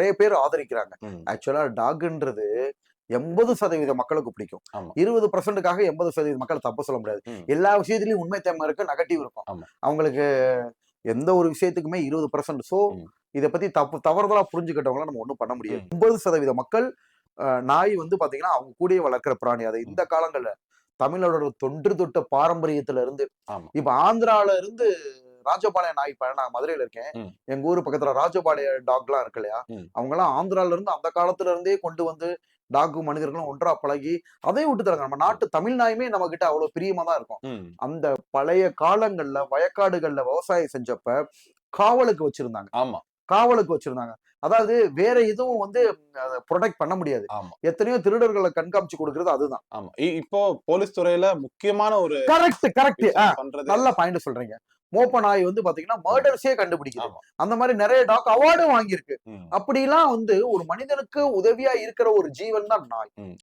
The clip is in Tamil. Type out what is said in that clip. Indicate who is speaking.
Speaker 1: நிறைய பேர் ஆதரிக்கிறாங்க. ஆக்சுவலா டாக்ன்றது எண்பது சதவீத மக்களுக்கு பிடிக்கும். இருபது பர்சன்ட்டுக்காக எண்பது சதவீத மக்கள் தப்பு சொல்ல முடியாது. எல்லா விஷயத்திலயும் உண்மை தன்மை இருக்கு நெகட்டிவ் இருக்கும். அவங்களுக்கு எந்த ஒரு விஷயத்துக்குமே இருபது பர்சன்ட் சோ. இதை பத்தி தப்பு தவறுதலா புரிஞ்சுக்கிட்டவங்கள நம்ம ஒண்ணும் பண்ண முடியாது. எண்பது சதவீத மக்கள் நாய் வந்து பாத்தீங்கன்னா அவங்க கூடயே வளர்க்குற பிராணி அதை இந்த காலங்கள்ல தமிழோட தொன்று தொட்ட பாரம்பரியத்துல இருந்து. இப்ப ஆந்திரால இருந்து ராஜபாளையம் நாய் இப்ப நான் மதுரையில இருக்கேன். எங்க ஊர் பக்கத்துல ராஜபாளைய டாக்லாம் இருக்கு இல்லையா. அவங்க எல்லாம் ஆந்திரால இருந்து அந்த காலத்துல இருந்தே கொண்டு வந்து டாக்கும் மனிதர்களும் ஒன்றா பழகி அதே விட்டு தராங்க நம்ம நாட்டு தமிழ் நாயுமே நம்ம கிட்ட அவ்வளவு பிரியமா தான் இருக்கும். அந்த பழைய காலங்கள்ல வயக்காடுகள்ல விவசாயம் செஞ்சப்ப காவலுக்கு வச்சிருந்தாங்க.
Speaker 2: ஆமா.
Speaker 1: காவலுக்கு வச்சிருந்தாங்க. அதாவது வேற எதுவும் வந்து ப்ரொடெக்ட் பண்ண முடியாது.
Speaker 2: ஆமா.
Speaker 1: எத்தனையோ திருடர்களை கண்காமிச்சு கொடுக்கறது அதுதான்.
Speaker 2: ஆமா. இப்போ போலீஸ் துறையில முக்கியமான ஒரு
Speaker 1: கரெக்ட் கரெக்ட் நல்ல பாயிண்ட் சொல்றீங்க. மோப்ப நாய் வந்து பாத்தீங்கன்னா மர்டர்ஸே கண்டுபிடிக்குது
Speaker 2: ஆமா.
Speaker 1: அந்த மாதிரி நிறைய டாக் அவார்டும் வாங்கியிருக்கு. அப்படிலாம் வந்து ஒரு மனிதனுக்கு உதவியா இருக்கிற ஒரு ஜீவன் தான் நாய்.